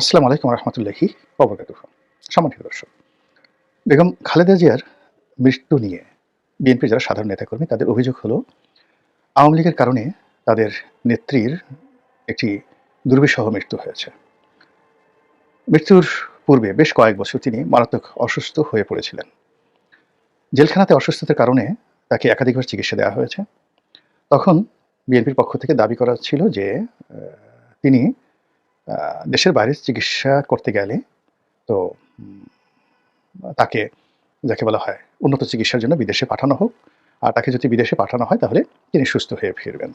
আসসালামু আলাইকুম রহমতুল্লাহি অবরকাত সম্মানিত দর্শক, বেগম খালেদা জিয়ার মৃত্যু নিয়ে বিএনপির যারা সাধারণ নেতাকর্মী, তাদের অভিযোগ হলো, আওয়ামী লীগের কারণে তাদের নেত্রীর একটি দুর্বিষহ মৃত্যু হয়েছে। মৃত্যুর পূর্বে বেশ কয়েক বছর তিনি মারাত্মক অসুস্থ হয়ে পড়েছিলেন। জেলখানাতে অসুস্থতার কারণে তাকে একাধিকবার চিকিৎসা দেওয়া হয়েছে। তখন বিএনপির পক্ষ থেকে দাবি করা ছিল যে তিনি দেশের বাইরে চিকিৎসা করতে গেলে তো তাকে, যাকে বলা হয় উন্নত চিকিৎসার জন্য বিদেশে পাঠানো হোক। আর তাকে যদি বিদেশে পাঠানো হয়, তাহলে তিনি সুস্থ হয়ে ফিরবেন।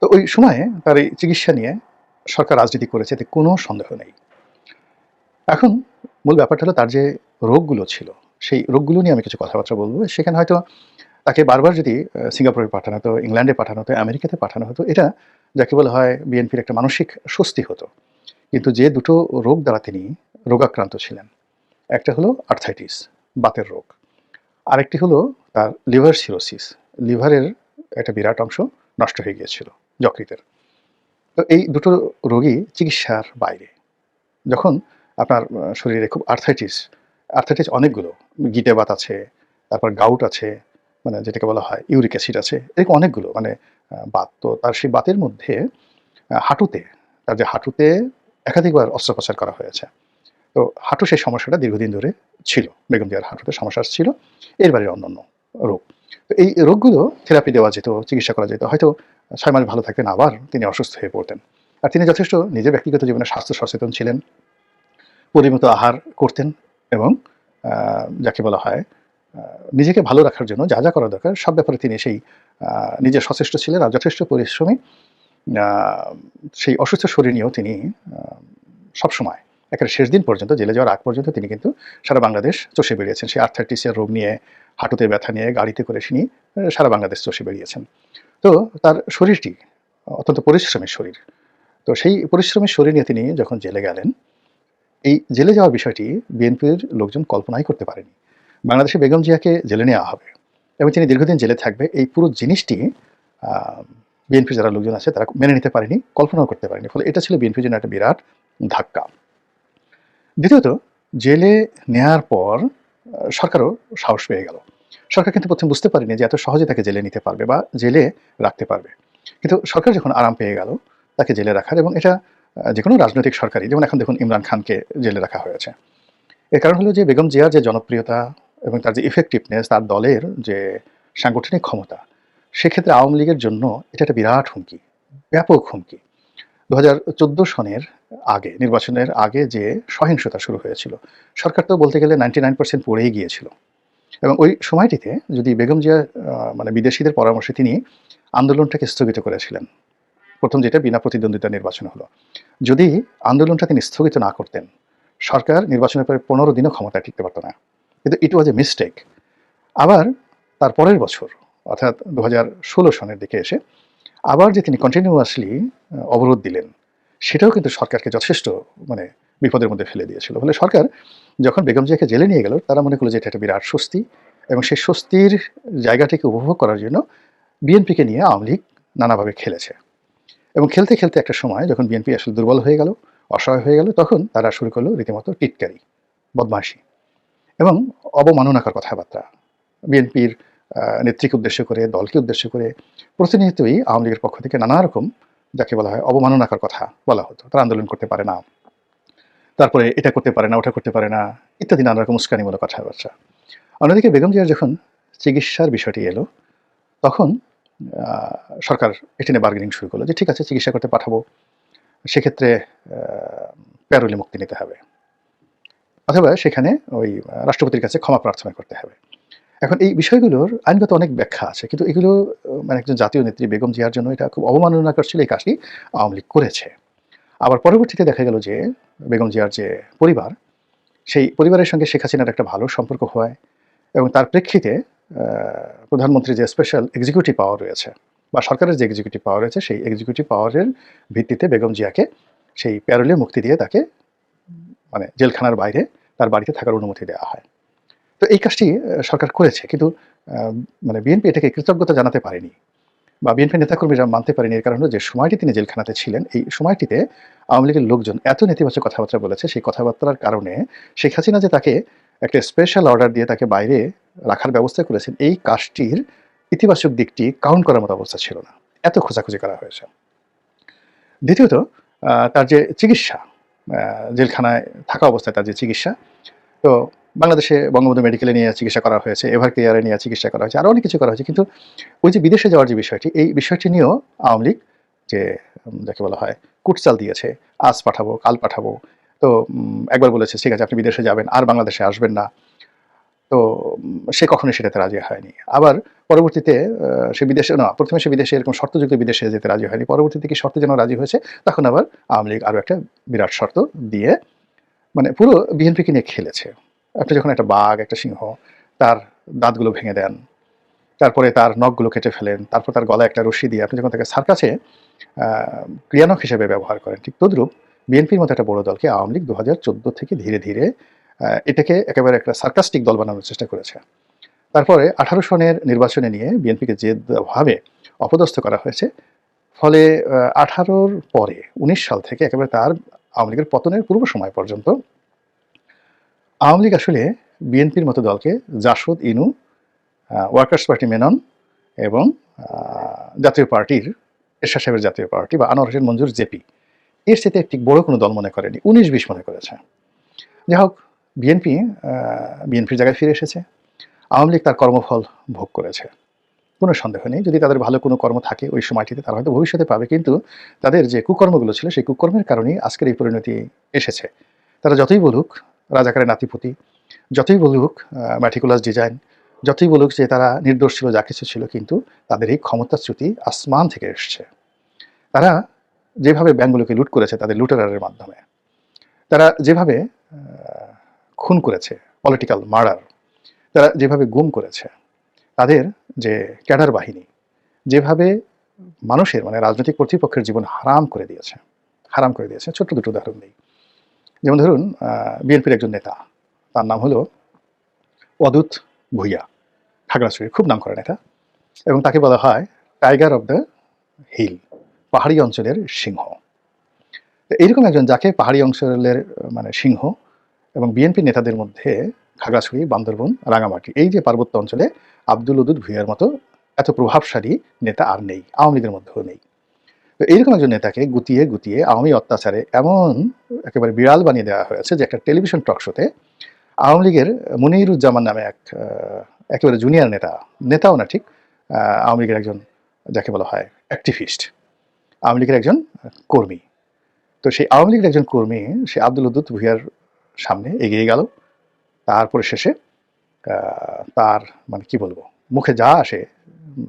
তো ওই সময়ে তার এই চিকিৎসা নিয়ে সরকার রাজনীতি করেছে, এতে কোনো সন্দেহ নেই। এখন মূল ব্যাপারটা হলো তার যে রোগগুলো ছিল, সেই রোগগুলো নিয়ে আমি কিছু কথাবার্তা বলব। সেখানে হয়তো তাকে বারবার যদি সিঙ্গাপুরে পাঠানো হতো, ইংল্যান্ডে পাঠানো হতো, আমেরিকাতে পাঠানো হতো, এটা যাকে বলা হয় বিএনপির একটা মানসিক স্বস্তি হতো। কিন্তু যে দুটো রোগ দ্বারা তিনি রোগাক্রান্ত ছিলেন, একটা হলো আর্থাইটিস বাতের রোগ। আরেকটি হলো তার লিভার সিরোসিস লিভারের একটা বিরাট অংশ নষ্ট হয়ে গিয়েছিল যকৃতের। তো এই দুটো রোগী চিকিৎসার বাইরে। যখন আপনার শরীরে খুব আর্থাইটিস আর্থাইটিস অনেকগুলো, গিটে বাত আছে, তারপর গাউট আছে মানে যেটাকে বলা হয় ইউরিক অ্যাসিড আছে, এরকম অনেকগুলো মানে বাত তো তার সেই বাতের মধ্যে হাঁটুতে, তার যে হাঁটুতে একাধিকবার অস্ত্রোপচার করা হয়েছে। তো হাঁটু সেই সমস্যাটা দীর্ঘদিন ধরে ছিল, বেগম জিয়ার হাঁটুতে সমস্যা ছিল এর বাইরে অন্যান্য রোগ। তো এই রোগগুলো থেরাপি দেওয়া যেত, চিকিৎসা করা যেত, হয়তো ছয় মাস ভালো থাকতেন, আবার তিনি অসুস্থ হয়ে পড়তেন। আর তিনি যথেষ্ট নিজের ব্যক্তিগত জীবনে স্বাস্থ্য সচেতন ছিলেন, পরিমিত আহার করতেন এবং যাকে বলা হয় নিজেকে ভালো রাখার জন্য যা যা করা দরকার, সব ব্যাপারে তিনি সেই নিজে সচেষ্ট ছিলেন আর যথেষ্ট পরিশ্রমী সেই অসুস্থ শরীর নিয়েও তিনি সবসময়, একেবারে শেষ দিন পর্যন্ত, জেলে যাওয়ার আগ পর্যন্ত তিনি কিন্তু সারা বাংলাদেশ চষে বেরিয়েছেন সেই আর্থাইটিসের রোগ নিয়ে, হাঁটুতে ব্যথা নিয়ে, গাড়িতে করে তিনি সারা বাংলাদেশ চষে বেরিয়েছেন তো তার শরীরটি অত্যন্ত পরিশ্রমের শরীর। তো সেই পরিশ্রমের শরীর নিয়ে তিনি যখন জেলে গেলেন, এই জেলে যাওয়ার বিষয়টি বিএনপির লোকজন কল্পনাই করতে পারেনি। বাংলাদেশে বেগম জিয়াকে জেলে নেওয়া হবে। এবং তিনি দীর্ঘদিন জেলে থাকবে, এই পুরো জিনিসটি বিএনপির যারা লোকজন আছে তারা মেনে নিতে পারেনি, কল্পনাও করতে পারেনি। ফলে এটা ছিল বিএনপির জন্য একটা বিরাট ধাক্কা। দ্বিতীয়ত, জেলে নেয়ার পর সরকারও সাহস পেয়ে গেল। সরকার কিন্তু প্রথমে বুঝতে পারেনি যে এত সহজে তাকে জেলে নিতে পারবে বা জেলে রাখতে পারবে। কিন্তু সরকার যখন আরাম পেয়ে গেল, তাকে জেলে রাখার এবং এটা যে কোনো রাজনৈতিক সরকারই, যেমন এখন দেখুন ইমরান খানকে জেলে রাখা হয়েছে। এর কারণ হলো যে বেগম জিয়ার যে জনপ্রিয়তা এবং তার যে ইফেক্টিভনেস তার দলের যে সাংগঠনিক ক্ষমতা, সেক্ষেত্রে আওয়ামী লীগের জন্য এটা একটা বিরাট হুমকি, ব্যাপক হুমকি। দু হাজার চোদ্দ সনের আগে, নির্বাচনের আগে যে সহিংসতা শুরু হয়েছিল, সরকার তো বলতে গেলে নাইনটি নাইন পার্সেন্ট পড়েই গিয়েছিল। এবং ওই সময়টিতে যদি বেগম জিয়া মানে বিদেশিদের পরামর্শে তিনি আন্দোলনটাকে স্থগিত করেছিলেন, প্রথম যেটা বিনা প্রতিদ্বন্দ্বিতা নির্বাচন হলো। যদি আন্দোলনটা তিনি স্থগিত না করতেন, সরকার নির্বাচনের পরে পনেরো দিনও ক্ষমতায় টিকতে পারত না। কিন্তু ইট ওয়াজ এ মিস্টেক আবার তার পরের বছর, অর্থাৎ দু হাজার ষোলো সনের দিকে এসে আবার যে তিনি কন্টিনিউয়াসলি অবরোধ দিলেন, সেটাও কিন্তু সরকারকে যথেষ্ট মানে বিপদের মধ্যে ফেলে দিয়েছিল। ফলে সরকার যখন বেগম জিয়াকে জেলে নিয়ে গেল, তারা মনে করল যে এটা একটা বিরাট স্বস্তি এবং সেই স্বস্তির জায়গাটিকে উপভোগ করার জন্য বিএনপিকে নিয়ে আওয়ামী লীগ নানাভাবে খেলেছে। এবং খেলতে খেলতে একটা সময় যখন বিএনপি আসলে দুর্বল হয়ে গেল, অসহায় হয়ে গেল, তখন তারা শুরু করল রীতিমতো টিটকারি, বদমাশি। এবং অবমাননাকর কথাবার্তা। বিএনপির নেত্রীকে উদ্দেশ্য করে, দলকে উদ্দেশ্য করে প্রতিনিয়তই আওয়ামী লীগের পক্ষ থেকে নানা রকম যাকে বলা হয় অবমাননাকর কথা বলা হতো। তারা আন্দোলন করতে পারে না। তারপরে এটা করতে পারে না, ওটা করতে পারে না, ইত্যাদি নানা রকম উস্কানিমূলক কথাবার্তা। অন্যদিকে বেগম জিয়ার যখন চিকিৎসার বিষয়টি এলো, তখন সরকার এটি নিয়ে বার্গেনিং শুরু করল যে, ঠিক আছে, চিকিৎসা করতে পাঠাবো। সেক্ষেত্রে প্যারোলে মুক্তি নিতে হবে। অথবা সেখানে ওই রাষ্ট্রপতির কাছে ক্ষমা প্রার্থনা করতে হবে। এখন এই বিষয়গুলোর আইনগত অনেক ব্যাখ্যা আছে কিন্তু এগুলো মানে একজন জাতীয় নেত্রী বেগম জিয়ার জন্য এটা খুব অবমাননাকর ছিল এই কাজটি আওয়ামী লীগ করেছে। আবার পরবর্তীতে দেখা গেল যে বেগম জিয়ার যে পরিবার সেই পরিবারের সঙ্গে শেখ হাসিনার একটা ভালো সম্পর্ক হয় এবং তার প্রেক্ষিতে আহ, প্রধানমন্ত্রীর যে স্পেশাল এক্সিকিউটিভ পাওয়ার রয়েছে বা সরকারের যে এক্সিকিউটিভ পাওয়ার রয়েছে সেই এক্সিকিউটিভ পাওয়ারের ভিত্তিতে বেগম জিয়াকে সেই প্যারোলে মুক্তি দিয়ে তাকে মানে জেলখানার বাইরে তার বাড়িতে থাকার অনুমতি দেওয়া হয়। তো এই কাজটি সরকার করেছে কিন্তু মানে বিএনপি এটাকে কৃতজ্ঞতা জানাতে পারেনি বা বিএনপি নেতাকর্মীরা মানতে পারেনি এর কারণ যে সময়টি তিনি জেলখানাতে ছিলেন, এই সময়টিতে আওয়ামী লীগের লোকজন এত নেতিবাচক কথাবার্তা বলেছে, সেই কথাবার্তার কারণে শেখ হাসিনা যে তাকে একটা স্পেশাল অর্ডার দিয়ে তাকে বাইরে রাখার ব্যবস্থা করেছেন, এই কাজটির ইতিবাচক দিকটি কাউন্ট করার মতো অবস্থা ছিল না। এত খোঁজাখুঁজি করা হয়েছে। দ্বিতীয়ত তার যে চিকিৎসা জেলখানায় থাকা অবস্থায় তার যে চিকিৎসা। তো বাংলাদেশে বঙ্গবন্ধু মেডিকেলে নিয়ে চিকিৎসা করা হয়েছে এভার কেয়ারে নিয়ে চিকিৎসা করা হয়েছে আরও অনেক কিছু করা হয়েছে। কিন্তু ওই যে বিদেশে যাওয়ার যে বিষয়টি, এই বিষয়টি নিয়েও আওয়ামী লীগ যে যাকে বলা হয়, কুটচাল দিয়েছে, আজ পাঠাবো, কাল পাঠাবো। তো একবার বলেছে, ঠিক আছে, আপনি বিদেশে যাবেন, আর বাংলাদেশে আসবেন না। তো সে কখনোই সেটাতে রাজি হয়নি। আবার পরবর্তীতে সে বিদেশে, না, প্রথমে সে বিদেশে এরকম শর্তযুক্ত বিদেশে যেতে রাজি হয়নি। পরবর্তীতে কি শর্তে যেন রাজি হয়েছে? তখন আবার আওয়ামী লীগ আরও একটা বিরাট শর্ত দিয়ে মানে পুরো বিএনপিকে নিয়ে খেলেছে। আপনি যখন একটা বাঘ, একটা সিংহ, তার দাঁতগুলো ভেঙে দেন, তারপরে তার নখগুলো কেটে ফেলেন, তারপর তার গলায় একটা রশি দিয়ে আপনি যখন তাকে সার্কাসে ক্রিয়ানক হিসেবে ব্যবহার করেন, ঠিক তদ্রূপ বিএনপির মতো একটা বড় দলকে আওয়ামী লীগ দু হাজার চোদ্দ থেকে ধীরে ধীরে এটাকে একেবারে একটা সার্কাস্টিক দল বানানোর চেষ্টা করেছে। তারপরে আঠারো সনের নির্বাচনে নিয়ে বিএনপিকে যেভাবে অপদস্থ করা হয়েছে। ফলে আঠারোর পরে, উনিশ সাল থেকে একেবারে তার আওয়ামী লীগের পতনের পূর্ব সময় পর্যন্ত আওয়ামী লীগ আসলে বিএনপির মতো দলকে জাসদ, ইনু ওয়ার্কার্স পার্টি মেনন এবং জাতীয় পার্টির এরশাদ সাহেবের জাতীয় পার্টি বা আনোয়ার হোসেন মঞ্জুর জেপি। এর সাথে একটি বড় কোনো দল মনে করেনি। উনিশ বিশ মনে করেছে। যাই হোক বিএনপি বিএনপির জায়গায় ফিরে এসেছে। আওয়ামী লীগ তার কর্মফল ভোগ করেছে। কোনো সন্দেহ নেই, যদি তাদের ভালো কোনো কর্ম থাকে ওই সময়টিতে তারা হয়তো ভবিষ্যতে পাবে, কিন্তু তাদের যে কুকর্মগুলো ছিল সেই কুকর্মের কারণেই আজকের এই পরিণতি এসেছে। তারা যতই বলুক, রাজাকারের নাতিপুতি, যতই বলুক ম্যাটিকুলাস ডিজাইন, যতই বলুক যে তারা নির্দোষ ছিল, যা কিছু ছিল, কিন্তু তাদের এই ক্ষমতাচ্যুতি আসমান থেকে এসছে। তারা যেভাবে ব্যাংকগুলোকে লুট করেছে তাদের লুটেরারের মাধ্যমে, তারা যেভাবে খুন করেছে পলিটিক্যাল মার্ডার তারা যেভাবে গুম করেছে, তাদের যে ক্যাডার বাহিনী, যেভাবে মানুষের মানে রাজনৈতিক কর্তৃপক্ষের জীবন হারাম করে দিয়েছে, হারাম করে দিয়েছে, ছোট্ট দুটো উদাহরণ নেই যেমন ধরুন বিএনপির একজন নেতা, তার নাম হলো অদূত ভুইয়া, খাগড়াছড়ির খুব নাম করা নেতা, এবং তাকে বলা হয় টাইগার অফ দ্য হিল, পাহাড়ি অঞ্চলের সিংহ। এইরকম একজন, যাকে পাহাড়ি অঞ্চলের মানে সিংহ এবং বিএনপি নেতাদের মধ্যে খাগড়াছড়ি বান্দরবন, রাঙামাটি, এই যে পার্বত্য অঞ্চলে আব্দুল উদুদ ভুইয়ার মতো এত প্রভাবশালী নেতা আর নেই, আওয়ামী লীগের মধ্যেও নেই। তো এইরকম একজন নেতাকে গুতিয়ে গুতিয়ে আওয়ামী অত্যাচারে এমন একেবারে বিড়াল বানিয়ে দেওয়া হয়েছে যে একটা টেলিভিশন টক শোতে আওয়ামী লীগের মুনিরুজ্জামান নামে এক একেবারে জুনিয়র নেতা, নেতাও না ঠিক আওয়ামী লীগের একজন যাকে বলা হয় অ্যাক্টিভিস্ট আওয়ামী লীগের একজন কর্মী। তো সেই আওয়ামী লীগের একজন কর্মী, সে আব্দুল উদ্দুত ভুইয়ার সামনে এগিয়ে গেল। তারপরে শেষে তার মানে কি বলব, মুখে যা আসে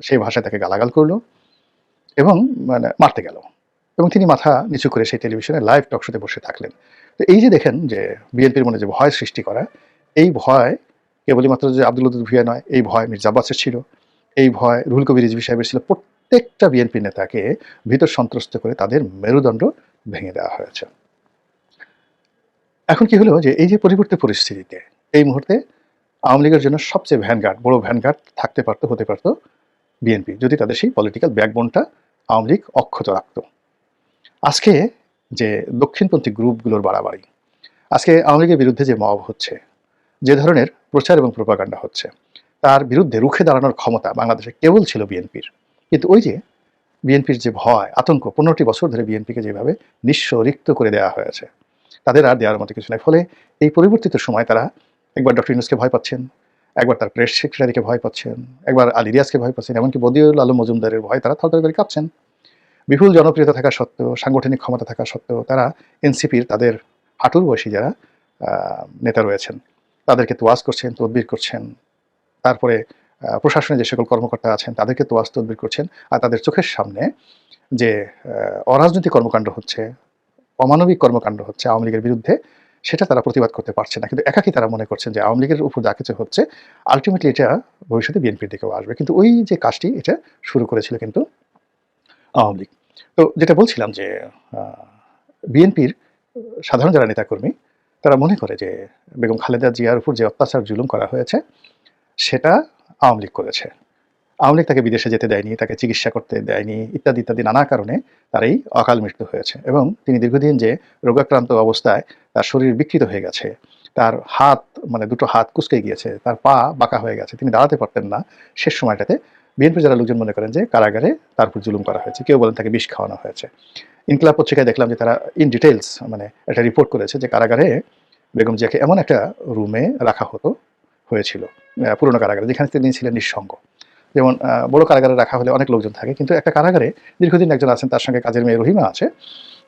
সেই ভাষায় তাকে গালাগাল করল এবং মানে মারতে গেল। এবং তিনি মাথা নিচু করে সেই টেলিভিশনে লাইভ টক শোতে বসে থাকলেন। তো এই যে দেখেন যে বিএনপির মনে যে ভয় সৃষ্টি করা, এই ভয় কেবলই মাত্র যে আব্দুল উদ্দুত ভুইয়া নয়, এই ভয় মির্জা আব্বাসের ছিল। এই ভয় রুহুল কবির রিজভি সাহেবের ছিল। প্রত্যেকটা বিএনপি নেতাকে ভিতর সন্ত্রস্ত করে তাদের মেরুদণ্ড ভেঙে দেওয়া হয়েছে। এখন কি হলো যে এই যে পরিবর্তিত পরিস্থিতিতে, এই মুহূর্তে আওয়ামী লীগের জন্য সবচেয়ে ভ্যানগার্ড বড় ভ্যানগার্ড থাকতে পারতো, হতে পারতো বিএনপি যদি তাদের সেই পলিটিক্যাল ব্যাকবোনটা আওয়ামী লীগ অক্ষত রাখত। আজকে যে দক্ষিণপন্থী গ্রুপগুলোর বাড়াবাড়ি, আজকে আওয়ামী লীগের বিরুদ্ধে যে মব হচ্ছে, যে ধরনের প্রচার এবং প্রোপাগান্ডা হচ্ছে, তার বিরুদ্ধে রুখে দাঁড়ানোর ক্ষমতা বাংলাদেশে কেবল ছিল বিএনপির কিন্তু ওই যে বিএনপির যে ভয়, আতঙ্ক, পনেরোটি বছর ধরে বিএনপিকে যেভাবে নিঃস্ব রিক্ত করে দেওয়া হয়েছে তাদের আর দেওয়ার মতো কিছু নাই। ফলে এই পরিবর্তিত সময় তারা একবার ডক্টর ইউনুসকে ভয় পাচ্ছেন, একবার তার প্রেস সেক্রেটারিকে ভয় পাচ্ছেন, একবার আলী রিয়াজকে ভয় পাচ্ছেন, এমনকি বদিউল আলম মজুমদারের ভয় তারা থরথর করে কাঁপছেন। বিপুল জনপ্রিয়তা থাকা সত্ত্বেও, সাংগঠনিক ক্ষমতা থাকা সত্ত্বেও তারা এনসিপির তাদের হাঁটুর বয়সী যারা নেতা রয়েছেন, তাদেরকে তোয়াজ করছেন, তদবির করছেন। তারপরে প্রশাসনে যে সকল কর্মকর্তা আছেন, তাদেরকে তোয়াজ তদবির করছেন। আর তাদের চোখের সামনে যে অরাজনৈতিক কর্মকাণ্ড হচ্ছে অমানবিক কর্মকাণ্ড হচ্ছে আওয়ামী লীগের বিরুদ্ধে, সেটা তারা প্রতিবাদ করতে পারছে না। কিন্তু একাকি তারা মনে করছেন যে আওয়ামী লীগের উপর যা কিছু হচ্ছে আলটিমেটলি এটা ভবিষ্যতে বিএনপির দিকেও আসবে। কিন্তু ওই যে কাজটি, এটা শুরু করেছিল কিন্তু আওয়ামী লীগ। তো যেটা বলছিলাম যে বিএনপির সাধারণ যারা নেতাকর্মী, তারা মনে করে যে বেগম খালেদা জিয়ার উপর যে অত্যাচার জুলুম করা হয়েছে, সেটা আওয়ামী লীগ করেছে। আওয়ামী তাকে বিদেশে যেতে দেয়নি, তাকে চিকিৎসা করতে দেয়নি, ইত্যাদি ইত্যাদি নানা কারণে তার এই অকাল মৃত্যু হয়েছে। এবং তিনি দীর্ঘদিন যে রোগাক্রান্ত অবস্থায় তার শরীর বিকৃত হয়ে গেছে, তার হাত মানে দুটো হাত কুচকে গিয়েছে, তার পা বাঁকা হয়ে গেছে, তিনি দাঁড়াতে পারতেন না শেষ সময়টাতে বিএনপি যারা লোকজন মনে করেন যে কারাগারে তার উপর জুলুম করা হয়েছে, কেউ বলেন তাকে বিষ খাওয়ানো হয়েছে। ইনকলাব পত্রিকায় দেখলাম যে তারা ইন ডিটেলস মানে একটা রিপোর্ট করেছে যে কারাগারে বেগম জিয়াকে এমন একটা রুমে রাখা হতো, হয়েছিল পুরনো কারাগারে, যেখানে তিনি ছিলেন নিঃসঙ্গ। যেমন বড় কারাগারে রাখা হলে অনেক লোকজন থাকে, কিন্তু একটা কারাগারে দীর্ঘদিন একজন আছেন, তার সঙ্গে কাজের মেয়ে রহিমা আছে,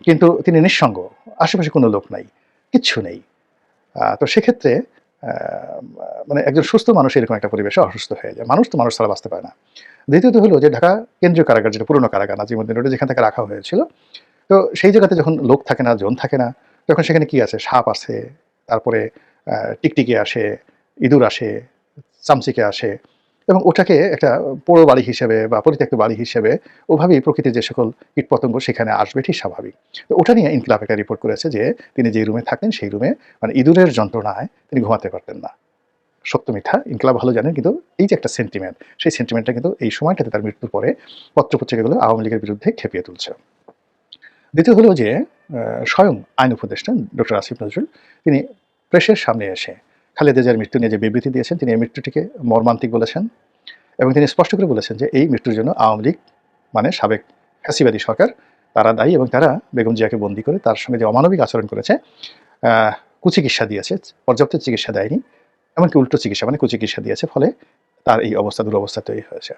কিন্তু তিনি নিঃসঙ্গ, আশেপাশে কোনো লোক নাই, কিচ্ছু নেই। তো সেক্ষেত্রে মানে একজন সুস্থ মানুষ এরকম একটা পরিবেশে অসুস্থ হয়ে যায়। মানুষ তো মানুষ ছাড়া বাঁচতে পারে না। দ্বিতীয়ত হলো যে ঢাকা কেন্দ্রীয় কারাগার, যেটা পুরনো কারাগার, নাজিমুদ্দিন রোডে যেখান থেকে রাখা হয়েছিল, তো সেই জায়গাতে যখন লোক থাকে না, জন থাকে না, তখন সেখানে কি আছে? সাপ আছে তারপরে টিকটিকি আসে, ইঁদুর আসে, চামচিকে আসে এবং ওটাকে একটা পোড়ো বাড়ি হিসেবে বা পরিত্যক্ত বাড়ি হিসেবে ওভাবেই প্রকৃতির যে সকল কীটপতঙ্গ সেখানে আসবে ঠিক স্বাভাবিক। তো ওটা নিয়ে ইনকলাব একটা রিপোর্ট করেছে যে তিনি যে রুমে থাকেন সেই রুমে মানে ইঁদুরের যন্ত্রণায় তিনি ঘুমাতে পারতেন না। সত্য মিথ্যা, ইনকলাব ভালো জানেন কিন্তু এই যে একটা সেন্টিমেন্ট সেই সেন্টিমেন্টটা কিন্তু এই সময়টাতে তার মৃত্যুর পরে পত্রপত্রিকাগুলো আওয়ামী লীগের বিরুদ্ধে খেপিয়ে তুলছে। দ্বিতীয় হলো যে স্বয়ং আইন উপদেষ্টা ডক্টর আসিফ নজরুল, তিনি প্রেসের সামনে এসে খালেদা জিয়ার মৃত্যু নিয়ে যে বিবৃতি দিয়েছেন, তিনি এই মৃত্যুটিকে মর্মান্তিক বলেছেন এবং তিনি স্পষ্ট করে বলেছেন যে এই মৃত্যুর জন্য আওয়ামী লীগ মানে সাবেক ফ্যাসিবাদী সরকার, তারা দায়ী এবং তারা বেগম জিয়াকে বন্দি করে তার সঙ্গে যে অমানবিক আচরণ করেছে কুচিকিৎসা দিয়েছে, পর্যাপ্ত চিকিৎসা দেয়নি, এমনকি উল্টো চিকিৎসা মানে কুচিকিৎসা দিয়েছে, ফলে তার এই অবস্থা, দুরবস্থা তৈরি হয়েছে।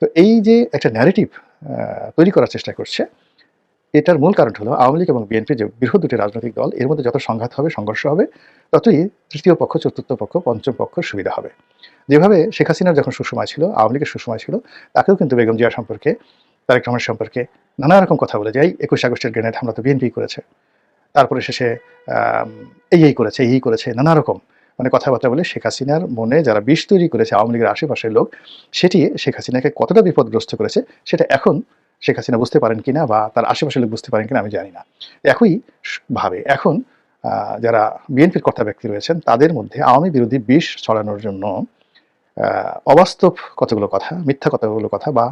তো এই যে একটা ন্যারেটিভ তৈরি করার চেষ্টা করছে এটার মূল কারণ হলো আওয়ামী লীগ এবং বিএনপি যে বৃহৎ দুটি রাজনৈতিক দল, এর মধ্যে যত সংঘাত হবে, সংঘর্ষ হবে, ততই তৃতীয় পক্ষ, চতুর্থ পক্ষ, পঞ্চম পক্ষ সুবিধা হবে। যেভাবে শেখ হাসিনার যখন সুসময় ছিল, আওয়ামী লীগের সুসময় ছিল, তাকেও কিন্তু বেগম জিয়া সম্পর্কে, তারেক রহমান সম্পর্কে নানা রকম কথা বলে যায়। একুশ আগস্টের গ্রেনেড হামলা তো বিএনপি করেছে। তারপরে শেষে এই এই করেছে এই করেছে, নানা রকম মানে কথাবার্তা বলে শেখ হাসিনার মনে যারা বিষ তৈরি করেছে আওয়ামী লীগের আশেপাশের লোক, সেটি শেখ হাসিনাকে কতটা বিপদগ্রস্ত করেছে, সেটা এখন শেখ হাসিনা বুঝতে পারেন কিনা বা তার আশেপাশের লোক বুঝতে পারেন কিনা আমি জানি না। একই ভাবে এখন যারা বিএনপির কর্তা ব্যক্তি রয়েছেন, তাদের মধ্যে আওয়ামী বিরোধী বিষ ছড়ানোর জন্য অবাস্তব কতগুলো কথা, মিথ্যা কতগুলো কথা বা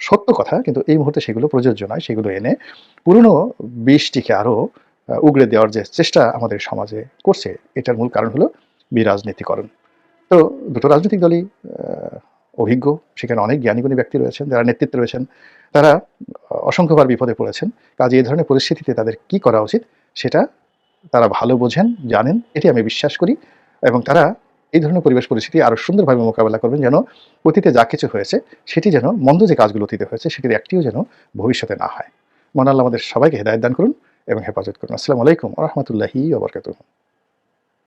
সত্য কথা কিন্তু এই মুহূর্তে সেগুলো প্রযোজ্য নয়, সেগুলো এনে পুরনো বিষটিকে আরও উগড়ে দেওয়ার যে চেষ্টা আমাদের সমাজে করছে, এটার মূল কারণ হলো বিরাজনীতিকরণ তো দুটো রাজনৈতিক দলই অভিজ্ঞ, সেখানে অনেক জ্ঞানীগুণী ব্যক্তি রয়েছেন, যারা নেতৃত্বে রয়েছেন, তারা অসংখ্যবার বিপদে পড়েছেন। কাজে এই ধরনের পরিস্থিতিতে তাদের কি করা উচিত, সেটা তারা ভালো বোঝেন, জানেন, এটি আমি বিশ্বাস করি এবং তারা এই ধরনের পরিবেশ পরিস্থিতি আরও সুন্দরভাবে মোকাবেলা করবেন যেন অতীতে যা কিছু হয়েছে, সেটি যেন মন্দ যে কাজগুলো অতীতে হয়েছে, সেটির একটিও যেন ভবিষ্যতে না হয়। মন আল্লাহ আমাদের সবাইকে হেদায়ত দান করুন এবং হেফাজত করুন। আসসালামু আলাইকুম রহমতুল্লাহি ওবরকাতুহ